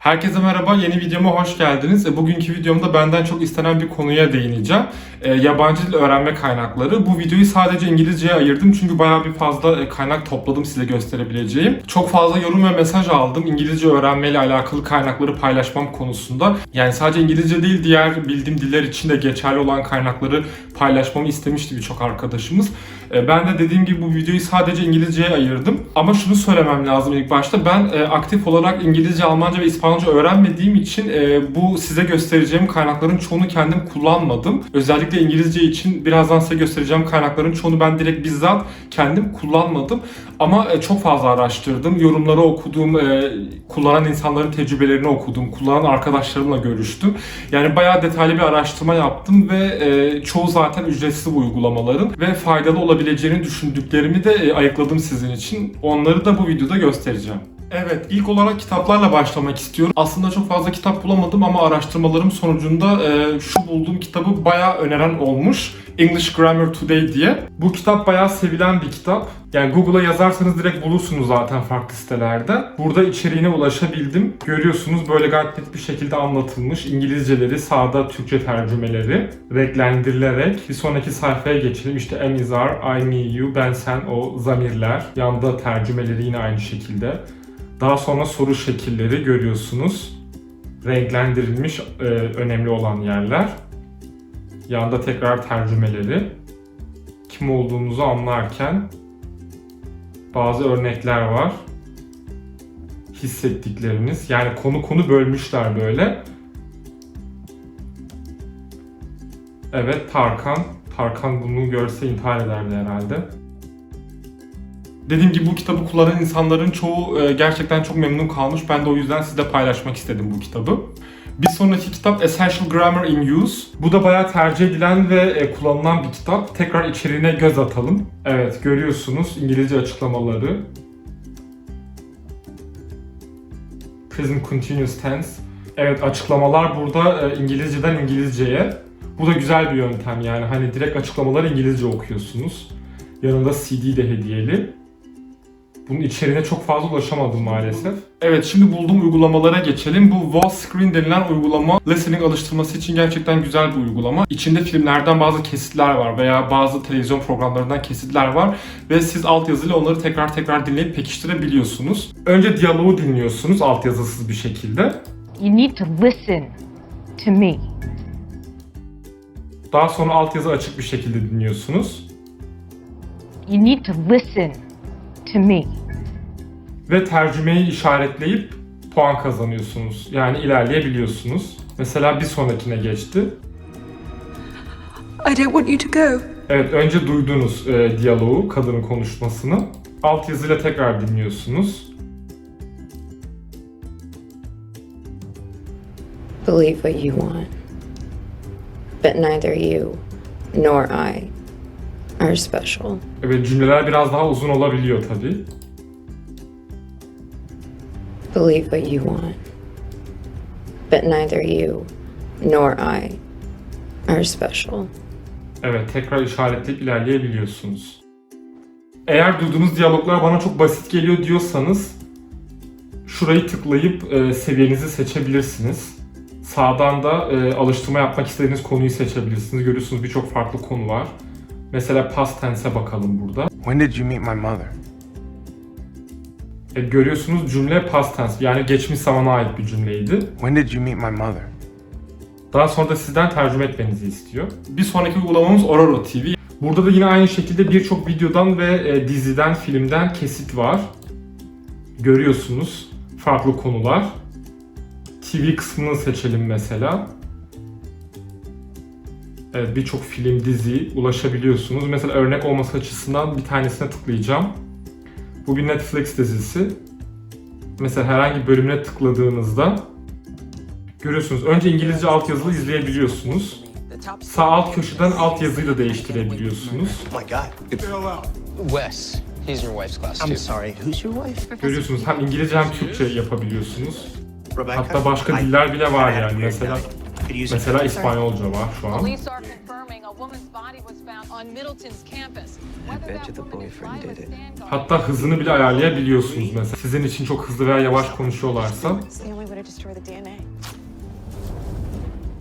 Herkese merhaba, yeni videoma hoş geldiniz. E, Bugünkü videomda benden çok istenen bir konuya değineceğim. E, yabancı dil öğrenme kaynakları. Bu videoyu sadece İngilizceye ayırdım çünkü bayağı bir fazla e, kaynak topladım size gösterebileceğim. Çok fazla yorum ve mesaj aldım İngilizce öğrenmeyle alakalı kaynakları paylaşmam konusunda. Yani sadece İngilizce değil diğer bildiğim diller için de geçerli olan kaynakları paylaşmamı istemişti birçok arkadaşımız. E, Ben de dediğim gibi bu videoyu sadece İngilizceye ayırdım. Ama şunu söylemem lazım ilk başta. Ben e, aktif olarak İngilizce, Almanca ve İspanyolca öğrenmediğim için e, bu size göstereceğim kaynakların çoğunu kendim kullanmadım. Özellikle İngilizce için birazdan size göstereceğim kaynakların çoğunu ben direkt bizzat kendim kullanmadım. Ama çok fazla araştırdım. Yorumları okudum, kullanan insanların tecrübelerini okudum, kullanan arkadaşlarımla görüştüm. Yani bayağı detaylı bir araştırma yaptım ve çoğu zaten ücretsiz bu uygulamaların ve faydalı olabileceğini düşündüklerimi de e, ayıkladım sizin için. Onları da bu videoda göstereceğim. Evet, ilk olarak kitaplarla başlamak istiyorum. Aslında çok fazla kitap bulamadım ama araştırmalarım sonucunda e, şu bulduğum kitabı bayağı öneren olmuş. English Grammar Today diye. Bu kitap bayağı sevilen bir kitap. Yani Google'a yazarsanız direkt bulursunuz zaten farklı sitelerde. Burada içeriğine ulaşabildim. Görüyorsunuz böyle gayet net bir şekilde anlatılmış. İngilizceleri, sağda Türkçe tercümeleri renklendirilerek bir sonraki sayfaya geçelim. İşte are, I me you, ben sen o zamirler. Yanda tercümeleri yine aynı şekilde. Daha sonra soru şekilleri görüyorsunuz. Renklendirilmiş e, önemli olan yerler. Yanda tekrar tercümeleri. Kim olduğunuzu anlarken bazı örnekler var. Hissettikleriniz. Yani konu konu bölmüşler böyle. Evet Tarkan. Tarkan bunu görse intihar ederdi herhalde. Dediğim gibi bu kitabı kullanan insanların çoğu e, gerçekten çok memnun kalmış. Ben de o yüzden sizle paylaşmak istedim bu kitabı. Bir sonraki kitap Essential Grammar in Use. Bu da bayağı tercih edilen ve e, kullanılan bir kitap. Tekrar içeriğine göz atalım. Evet görüyorsunuz İngilizce açıklamaları. Present Continuous Tense. Evet açıklamalar burada e, İngilizceden İngilizceye. Bu da güzel bir yöntem yani hani direkt açıklamaları İngilizce okuyorsunuz. Yanında CD de hediyeli. Bunun içeriğine çok fazla ulaşamadım maalesef. Evet şimdi bulduğum uygulamalara geçelim. Bu Wall Screen denilen uygulama listening alıştırması için gerçekten güzel bir uygulama. İçinde filmlerden bazı kesitler var veya bazı televizyon programlarından kesitler var ve siz altyazıyla onları tekrar tekrar dinleyip pekiştirebiliyorsunuz. Önce diyaloğu dinliyorsunuz altyazısız bir şekilde. You need to listen to me. Daha sonra altyazı açık bir şekilde dinliyorsunuz. You need to listen to me. Ve tercümeyi işaretleyip puan kazanıyorsunuz. Yani ilerleyebiliyorsunuz. Mesela bir sonrakine geçti. I don't want you to go. Evet önce duydunuz e, diyaloğu, kadının konuşmasını. Alt yazıyla tekrar dinliyorsunuz. believe what you want. But neither you nor I are special. Evet cümleler biraz daha uzun olabiliyor tabi. Believe what you want. But neither you nor I are special. Evet tekrar işaretleyip ilerleyebiliyorsunuz. Eğer duyduğunuz diyaloglar bana çok basit geliyor diyorsanız şurayı tıklayıp e, seviyenizi seçebilirsiniz. Sağdan da e, alıştırma yapmak istediğiniz konuyu seçebilirsiniz. Görüyorsunuz birçok farklı konu var. Mesela past tense'e bakalım burada. When did you meet my mother? E, görüyorsunuz cümle past tense yani geçmiş zamana ait bir cümleydi. When did you meet my mother? Daha sonra da sizden tercüme etmenizi istiyor. Bir sonraki uygulamamız Ororo TV. Burada da yine aynı şekilde birçok videodan ve e, diziden, filmden kesit var. Görüyorsunuz farklı konular. TV kısmını seçelim mesela. Evet birçok film, dizi ulaşabiliyorsunuz. Mesela örnek olması açısından bir tanesine tıklayacağım. Bu bir Netflix dizisi. Mesela herhangi bir bölümüne tıkladığınızda Görüyorsunuz. Önce İngilizce altyazılı izleyebiliyorsunuz. Sağ alt köşeden altyazıyla değiştirebiliyorsunuz. Oh my god. Wes, he's your wife's class too. I'm sorry, who's your wife? Görüyorsunuz hem İngilizce hem Türkçe yapabiliyorsunuz. Hatta başka diller bile var yani. Mesela mesela İspanyolca var şu an. Hatta hızını bile ayarlayabiliyorsunuz mesela. Sizin için çok hızlı veya yavaş konuşuyorlarsa.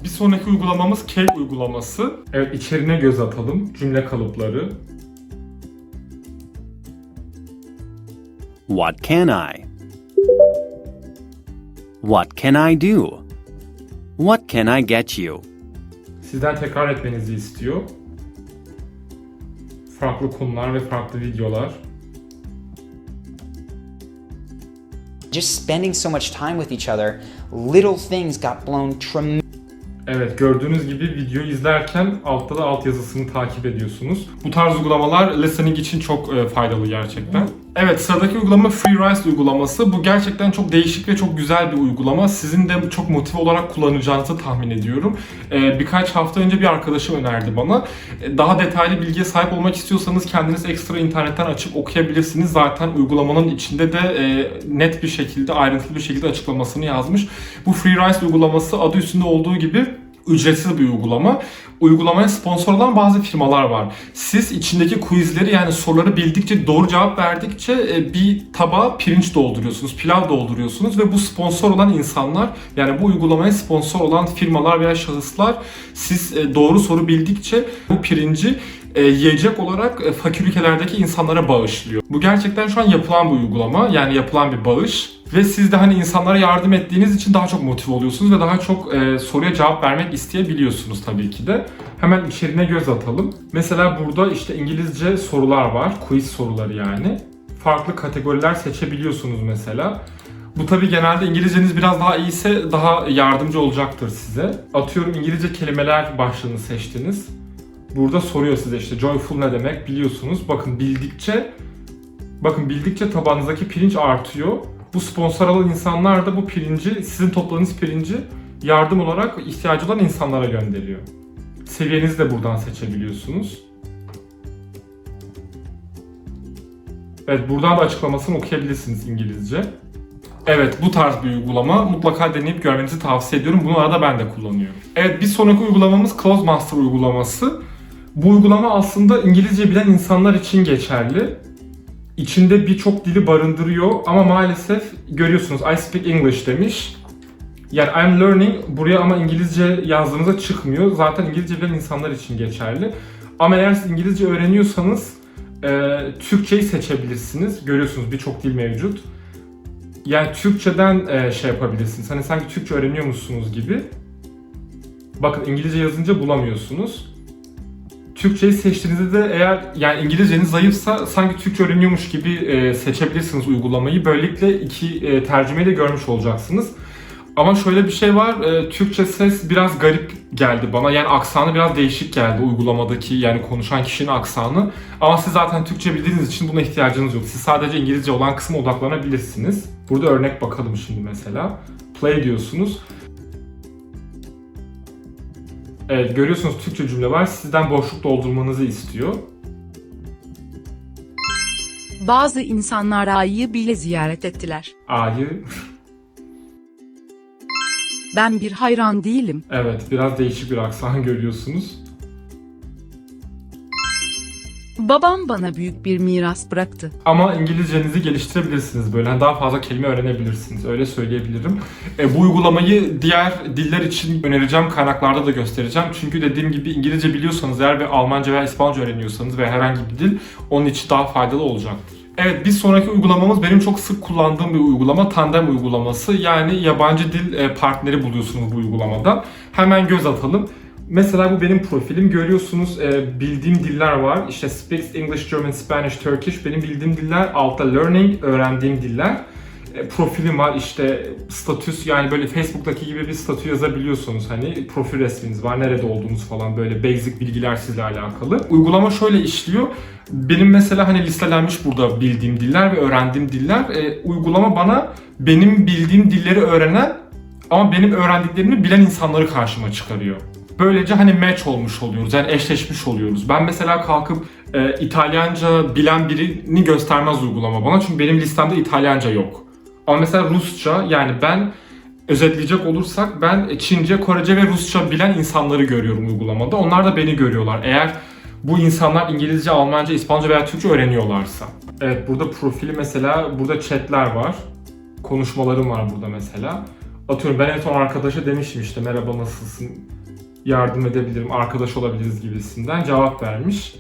Bir sonraki uygulamamız Cake uygulaması. Evet içerine göz atalım. Cümle kalıpları. What can I? What can I do? What can I get you? Sizden tekrar etmenizi istiyor. Farklı konular ve farklı videolar. just spending so much time with each other, little things got blown tremendously Evet gördüğünüz gibi video izlerken altta da altyazısını takip ediyorsunuz. Bu tarz uygulamalar listening için çok e, faydalı gerçekten. Evet sıradaki uygulama FreeRise uygulaması. Bu gerçekten çok değişik ve çok güzel bir uygulama. Sizin de çok motive olarak kullanacağınızı tahmin ediyorum. E, birkaç hafta önce bir arkadaşım önerdi bana. E, daha detaylı bilgiye sahip olmak istiyorsanız kendiniz ekstra internetten açıp okuyabilirsiniz. Zaten uygulamanın içinde de e, net bir şekilde, ayrıntılı bir şekilde açıklamasını yazmış. Bu FreeRise uygulaması adı üstünde olduğu gibi ücretsiz bir uygulama. Uygulamaya sponsor olan bazı firmalar var. Siz içindeki quizleri yani soruları bildikçe doğru cevap verdikçe e, bir tabağa pirinç dolduruyorsunuz, pilav dolduruyorsunuz ve bu sponsor olan insanlar yani bu uygulamaya sponsor olan firmalar veya şahıslar siz e, doğru soru bildikçe bu pirinci e, yiyecek olarak e, fakir ülkelerdeki insanlara bağışlıyor. Bu gerçekten şu an yapılan bir uygulama yani yapılan bir bağış ve siz de hani insanlara yardım ettiğiniz için daha çok motive oluyorsunuz ve daha çok e, soruya cevap vermek isteyebiliyorsunuz tabii ki de. Hemen içeriğine göz atalım. Mesela burada işte İngilizce sorular var, quiz soruları yani. Farklı kategoriler seçebiliyorsunuz mesela. Bu tabii genelde İngilizceniz biraz daha iyiyse daha yardımcı olacaktır size. Atıyorum İngilizce kelimeler başlığını seçtiniz. Burada soruyor size işte joyful ne demek biliyorsunuz. Bakın bildikçe bakın bildikçe tabanınızdaki pirinç artıyor. Bu sponsor alan insanlar da bu pirinci, sizin topladığınız pirinci yardım olarak ihtiyacı olan insanlara gönderiyor. Seviyenizi de buradan seçebiliyorsunuz. Evet buradan da açıklamasını okuyabilirsiniz İngilizce. Evet bu tarz bir uygulama. Mutlaka deneyip görmenizi tavsiye ediyorum. Bunu arada ben de kullanıyorum. Evet bir sonraki uygulamamız Close Master uygulaması. Bu uygulama aslında İngilizce bilen insanlar için geçerli. İçinde birçok dili barındırıyor ama maalesef görüyorsunuz I speak English demiş. Yani I'm learning buraya ama İngilizce yazdığınızda çıkmıyor. Zaten İngilizce bilen insanlar için geçerli. Ama eğer siz İngilizce öğreniyorsanız e, Türkçeyi seçebilirsiniz. Görüyorsunuz birçok dil mevcut. Yani Türkçeden e, şey yapabilirsiniz. Hani sanki Türkçe öğreniyormuşsunuz gibi. Bakın İngilizce yazınca bulamıyorsunuz. Türkçeyi seçtiğinizde de eğer yani İngilizceniz zayıfsa sanki Türkçe öğreniyormuş gibi e, seçebilirsiniz uygulamayı. Böylelikle iki e, tercümeyi de görmüş olacaksınız. Ama şöyle bir şey var, e, Türkçe ses biraz garip geldi bana. Yani aksanı biraz değişik geldi uygulamadaki yani konuşan kişinin aksanı. Ama siz zaten Türkçe bildiğiniz için buna ihtiyacınız yok. Siz sadece İngilizce olan kısma odaklanabilirsiniz. Burada örnek bakalım şimdi mesela. Play diyorsunuz. Evet görüyorsunuz Türkçe cümle var. Sizden boşluk doldurmanızı istiyor. Bazı insanlar ayıyı bile ziyaret ettiler. A'yı Ben bir hayran değilim. evet biraz değişik bir aksan görüyorsunuz. Babam bana büyük bir miras bıraktı. Ama İngilizcenizi geliştirebilirsiniz böyle. Hani daha fazla kelime öğrenebilirsiniz. Öyle söyleyebilirim. E, bu uygulamayı diğer diller için önereceğim kaynaklarda da göstereceğim. Çünkü dediğim gibi İngilizce biliyorsanız eğer ve Almanca veya İspanyolca öğreniyorsanız ve herhangi bir dil onun için daha faydalı olacaktır. Evet bir sonraki uygulamamız benim çok sık kullandığım bir uygulama Tandem uygulaması. Yani yabancı dil e, partneri buluyorsunuz bu uygulamadan. Hemen göz atalım. Mesela bu benim profilim. Görüyorsunuz e, bildiğim diller var. İşte Speaks English, German, Spanish, Turkish. Benim bildiğim diller. Altta Learning, öğrendiğim diller. E, profilim var işte statüs yani böyle Facebook'taki gibi bir statü yazabiliyorsunuz. Hani profil resminiz var, nerede olduğunuz falan böyle basic bilgiler sizle alakalı. Uygulama şöyle işliyor. Benim mesela hani listelenmiş burada bildiğim diller ve öğrendiğim diller. E, uygulama bana benim bildiğim dilleri öğrenen ama benim öğrendiklerimi bilen insanları karşıma çıkarıyor. Böylece hani match olmuş oluyoruz. Yani eşleşmiş oluyoruz. Ben mesela kalkıp e, İtalyanca bilen birini göstermez uygulama bana. Çünkü benim listemde İtalyanca yok. Ama mesela Rusça yani ben özetleyecek olursak ben Çince, Korece ve Rusça bilen insanları görüyorum uygulamada. Onlar da beni görüyorlar. Eğer bu insanlar İngilizce, Almanca, İspanyolca veya Türkçe öğreniyorlarsa. Evet burada profili mesela burada chatler var. Konuşmalarım var burada mesela. Atıyorum ben en son arkadaşa demişim işte merhaba nasılsın, yardım edebilirim, arkadaş olabiliriz gibisinden cevap vermiş.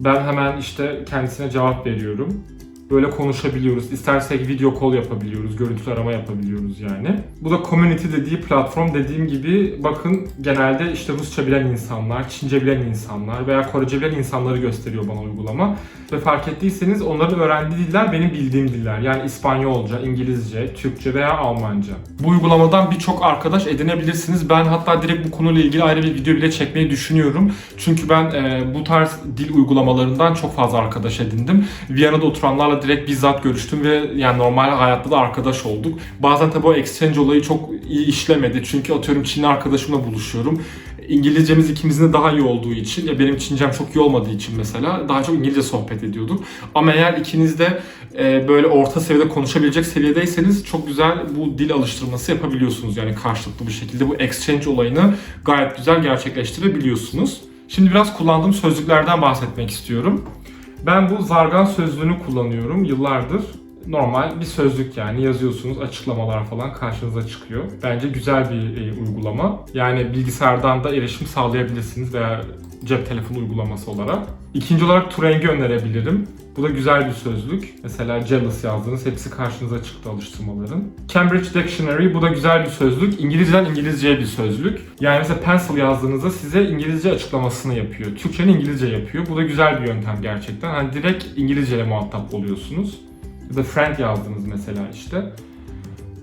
Ben hemen işte kendisine cevap veriyorum. Böyle konuşabiliyoruz. İstersek video call yapabiliyoruz. Görüntülü arama yapabiliyoruz yani. Bu da community dediği platform dediğim gibi bakın genelde işte Rusça bilen insanlar, Çince bilen insanlar veya Korece bilen insanları gösteriyor bana uygulama. Ve fark ettiyseniz onların öğrendiği diller benim bildiğim diller. Yani İspanyolca, İngilizce, Türkçe veya Almanca. Bu uygulamadan birçok arkadaş edinebilirsiniz. Ben hatta direkt bu konuyla ilgili ayrı bir video bile çekmeyi düşünüyorum. Çünkü ben e, bu tarz dil uygulamalarından çok fazla arkadaş edindim. Viyana'da oturanlarla direkt bizzat görüştüm ve yani normal hayatta da arkadaş olduk. Bazen tabii o exchange olayı çok iyi işlemedi. Çünkü atıyorum Çinli arkadaşımla buluşuyorum. İngilizcemiz ikimizin de daha iyi olduğu için, ya benim Çincem çok iyi olmadığı için mesela daha çok İngilizce sohbet ediyorduk. Ama eğer ikiniz de e, böyle orta seviyede konuşabilecek seviyedeyseniz çok güzel bu dil alıştırması yapabiliyorsunuz. Yani karşılıklı bir şekilde bu exchange olayını gayet güzel gerçekleştirebiliyorsunuz. Şimdi biraz kullandığım sözlüklerden bahsetmek istiyorum. Ben bu zargan sözlüğünü kullanıyorum yıllardır. Normal bir sözlük yani yazıyorsunuz açıklamalar falan karşınıza çıkıyor. Bence güzel bir e, uygulama. Yani bilgisayardan da erişim sağlayabilirsiniz veya cep telefonu uygulaması olarak. İkinci olarak Tureng'i önerebilirim. Bu da güzel bir sözlük. Mesela jealous yazdığınız hepsi karşınıza çıktı alıştırmaların. Cambridge Dictionary bu da güzel bir sözlük. İngilizceden İngilizceye bir sözlük. Yani mesela pencil yazdığınızda size İngilizce açıklamasını yapıyor. Türkçenin İngilizce yapıyor. Bu da güzel bir yöntem gerçekten. Hani direkt İngilizce ile muhatap oluyorsunuz. Ya da friend yazdınız mesela işte.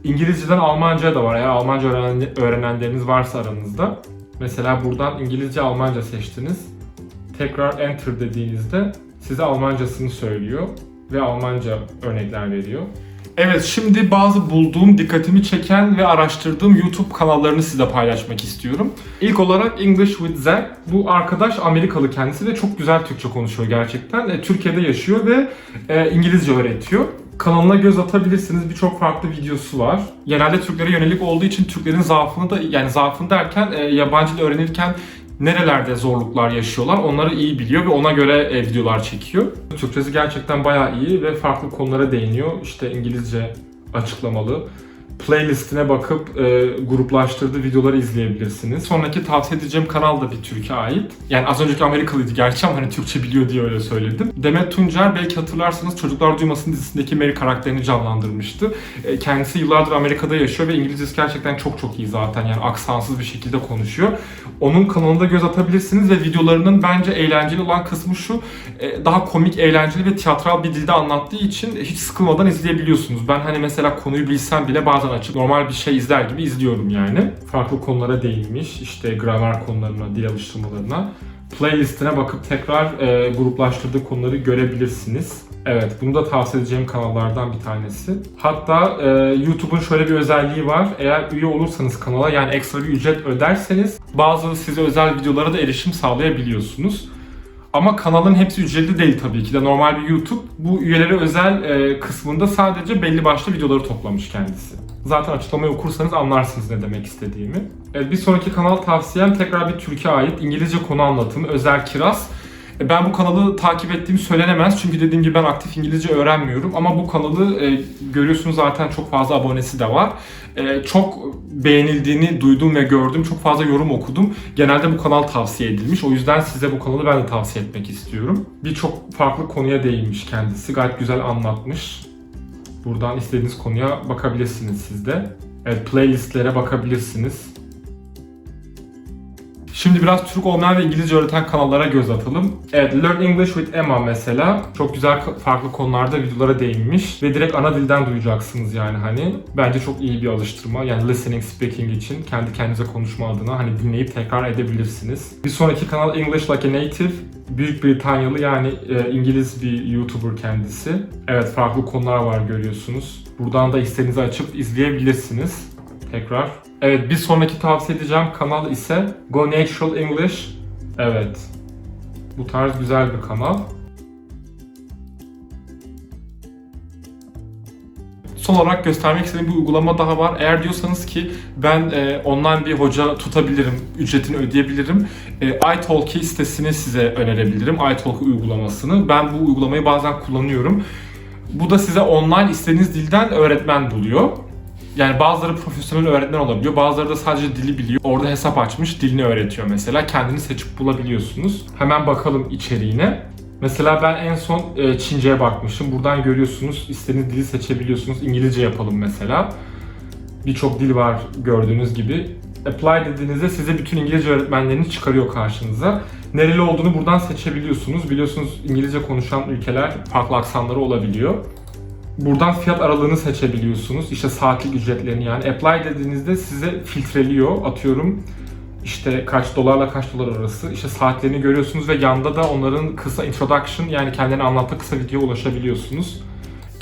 İngilizceden Almanca da var. Eğer Almanca öğrenen, öğrenenleriniz varsa aranızda. Mesela buradan İngilizce Almanca seçtiniz. Tekrar enter dediğinizde size Almancasını söylüyor ve Almanca örnekler veriyor. Evet şimdi bazı bulduğum, dikkatimi çeken ve araştırdığım YouTube kanallarını size paylaşmak istiyorum. İlk olarak English with Zack. Bu arkadaş Amerikalı kendisi ve çok güzel Türkçe konuşuyor gerçekten. E, Türkiye'de yaşıyor ve e, İngilizce öğretiyor. Kanalına göz atabilirsiniz. Birçok farklı videosu var. Genelde Türklere yönelik olduğu için Türklerin zaafını da yani zaafını derken e, yabancı dil öğrenirken nerelerde zorluklar yaşıyorlar onları iyi biliyor ve ona göre e, videolar çekiyor. Türkçesi gerçekten bayağı iyi ve farklı konulara değiniyor. İşte İngilizce açıklamalı. Playlistine bakıp e, gruplaştırdığı videoları izleyebilirsiniz. Sonraki tavsiye edeceğim kanal da bir Türkiye ait. Yani az önceki Amerikalıydı gerçi ama hani Türkçe biliyor diye öyle söyledim. Demet Tuncer belki hatırlarsanız Çocuklar Duymasın dizisindeki Mary karakterini canlandırmıştı. E, kendisi yıllardır Amerika'da yaşıyor ve İngilizcesi gerçekten çok çok iyi zaten. Yani aksansız bir şekilde konuşuyor. Onun kanalında göz atabilirsiniz ve videolarının bence eğlenceli olan kısmı şu. e, Daha komik, eğlenceli ve tiyatral bir dilde anlattığı için hiç sıkılmadan izleyebiliyorsunuz. Ben hani mesela konuyu bilsem bile bazen açıp normal bir şey izler gibi izliyorum yani. Farklı konulara değinmiş. işte gramer konularına, dil alıştırmalarına. Playlistine bakıp tekrar e, gruplaştırdığı konuları görebilirsiniz. Evet, bunu da tavsiye edeceğim kanallardan bir tanesi. Hatta e, YouTube'un şöyle bir özelliği var. Eğer üye olursanız kanala yani ekstra bir ücret öderseniz bazı size özel videolara da erişim sağlayabiliyorsunuz. Ama kanalın hepsi ücretli değil tabii ki de normal bir YouTube. Bu üyelere özel e, kısmında sadece belli başlı videoları toplamış kendisi. Zaten açıklamayı okursanız anlarsınız ne demek istediğimi. Evet, bir sonraki kanal tavsiyem tekrar bir Türkiye ait İngilizce konu anlatımı Özel Kiraz. E, Ben bu kanalı takip ettiğim söylenemez çünkü dediğim gibi ben aktif İngilizce öğrenmiyorum ama bu kanalı e, görüyorsunuz zaten çok fazla abonesi de var. E, çok beğenildiğini duydum ve gördüm. Çok fazla yorum okudum. Genelde bu kanal tavsiye edilmiş. O yüzden size bu kanalı ben de tavsiye etmek istiyorum. Birçok farklı konuya değinmiş kendisi. Gayet güzel anlatmış. Buradan istediğiniz konuya bakabilirsiniz siz de. Evet, playlistlere bakabilirsiniz. Şimdi biraz Türk olmayan ve İngilizce öğreten kanallara göz atalım. Evet, Learn English with Emma mesela. Çok güzel farklı konularda videolara değinmiş. Ve direkt ana dilden duyacaksınız yani hani. Bence çok iyi bir alıştırma. Yani listening, speaking için kendi kendinize konuşma adına hani dinleyip tekrar edebilirsiniz. Bir sonraki kanal English Like a Native. Büyük Britanyalı yani e, İngiliz bir YouTuber kendisi. Evet farklı konular var görüyorsunuz. Buradan da istediğinizi açıp izleyebilirsiniz. Tekrar. Evet bir sonraki tavsiye edeceğim kanal ise Go Natural English. Evet. Bu tarz güzel bir kanal. Son olarak göstermek istediğim bir uygulama daha var. Eğer diyorsanız ki ben e, online bir hoca tutabilirim, ücretini ödeyebilirim. E, iTalki sitesini size önerebilirim. iTalki uygulamasını. Ben bu uygulamayı bazen kullanıyorum. Bu da size online istediğiniz dilden öğretmen buluyor. Yani bazıları profesyonel öğretmen olabiliyor, bazıları da sadece dili biliyor. Orada hesap açmış, dilini öğretiyor mesela. Kendini seçip bulabiliyorsunuz. Hemen bakalım içeriğine. Mesela ben en son e, Çince'ye bakmışım. Buradan görüyorsunuz, istediğiniz dili seçebiliyorsunuz. İngilizce yapalım mesela. Birçok dil var gördüğünüz gibi. Apply dediğinizde size bütün İngilizce öğretmenlerini çıkarıyor karşınıza. Nereli olduğunu buradan seçebiliyorsunuz. Biliyorsunuz İngilizce konuşan ülkeler farklı aksanları olabiliyor. Buradan fiyat aralığını seçebiliyorsunuz. İşte saatlik ücretlerini yani. Apply dediğinizde size filtreliyor. Atıyorum işte kaç dolarla kaç dolar arası. İşte saatlerini görüyorsunuz ve yanda da onların kısa introduction yani kendilerini anlattığı kısa videoya ulaşabiliyorsunuz.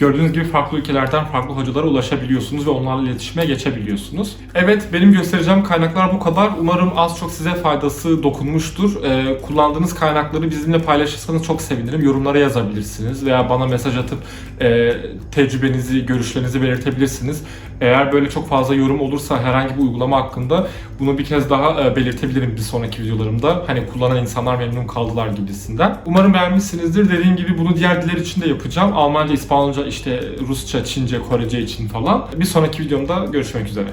Gördüğünüz gibi farklı ülkelerden farklı hocalara ulaşabiliyorsunuz ve onlarla iletişime geçebiliyorsunuz. Evet benim göstereceğim kaynaklar bu kadar. Umarım az çok size faydası dokunmuştur. Ee, kullandığınız kaynakları bizimle paylaşırsanız çok sevinirim. Yorumlara yazabilirsiniz veya bana mesaj atıp e, tecrübenizi, görüşlerinizi belirtebilirsiniz. Eğer böyle çok fazla yorum olursa herhangi bir uygulama hakkında bunu bir kez daha e, belirtebilirim bir sonraki videolarımda. Hani kullanan insanlar memnun kaldılar gibisinden. Umarım beğenmişsinizdir. Dediğim gibi bunu diğer diller için de yapacağım. Almanca, İspanyolca, işte Rusça, Çince, Korece için falan. Bir sonraki videomda görüşmek üzere.